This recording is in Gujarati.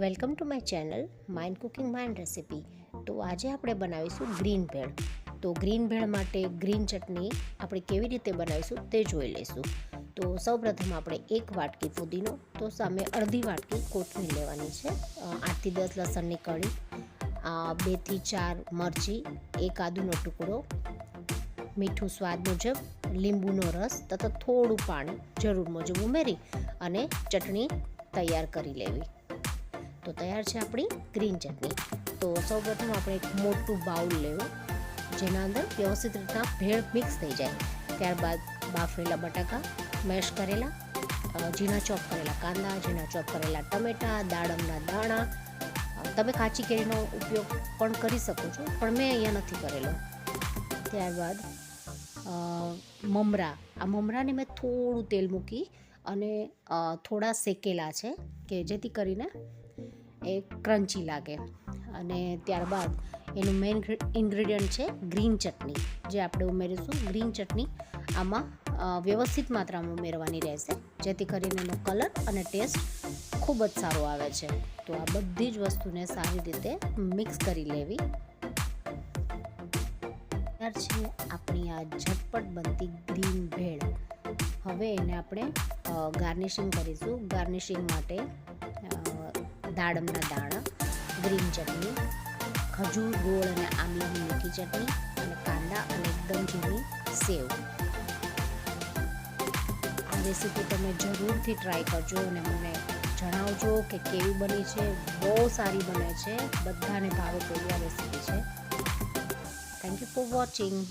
Welcome to my channel mind cooking mind recipe. તો આજે આપણે બનાવીશું ગ્રીન ભેળ. તો ગ્રીન ભેળ માટે ગ્રીન ચટણી આપણે કેવી રીતે બનાવીશું તે જોઈ લઈશું. તો સૌપ્રથમ આપણે એક વાટકી ફુદીનો, તો સામે અડધી વાટકી કોથમીર લેવાની છે. આઠથી દસ લસણની કળી બેથી ચાર મરચી, એક આદુનો ટુકડો, મીઠું સ્વાદ મુજબ, લીંબુનો રસ તથા થોડું પાણી જરૂર મુજબ ઉમેરી અને ચટણી તૈયાર કરી લેવી. તો તૈયાર છે આપણી ગ્રીન ચટણી. તો સૌપ્રથમ આપણે એક મોટું બાઉલ લેવું, જેના અંદર વ્યવસ્થિત રીતના ભેળ મિક્સ થઈ જાય. ત્યારબાદ બાફેલા બટાકા મેશ કરેલા ઝીણા ચોપ કરેલા કાંદા, ઝીણા ચોપ કરેલા ટમેટા, દાડમના દાણા. તમે કાચી કેરીનો ઉપયોગ પણ કરી શકો છો, પણ મેં અહીંયા નથી કરેલો. ત્યારબાદ મમરા. આ મમરાને મેં થોડું તેલ મૂકી અને થોડા શેકેલા છે, કે જેથી કરીને એ ક્રન્ચી લાગે. અને ત્યારબાદ એનું મેઇન ઇન્ગ્રેડિયન્ટ છે ગ્રીન ચટણી. જે આપણે ઉમેરીશું ગ્રીન ચટણી આમાં વ્યવસ્થિત માત્રામાં ઉમેરવાની રહેશે. જેથી કરીને એનો કલર અને ટેસ્ટ ખૂબ જ સારો આવે છે. તો આ બધી જ વસ્તુને સારી રીતે મિક્સ કરી લેવી. ત્યાર છે આપણી આ ઝટપટ બનતી ગ્રીન ભેળ. હવે એને આપણે ગાર્નિશિંગ કરીશું. ગાર્નિશિંગ માટે દાડમના દાણા, ગ્રીન ચટણી, ખજૂર, ગોળ અને આમલાની મીઠી ચટણી અને કાંદા અને એકદમ ઝીણી સેવ. આ રેસીપી તમે જરૂરથી ટ્રાય કરજો અને મને જણાવજો કે કેવી બની છે. બહુ સારી બને છે. બધાને ભાવે પહેલી આ રેસીપી છે. Thank you for watching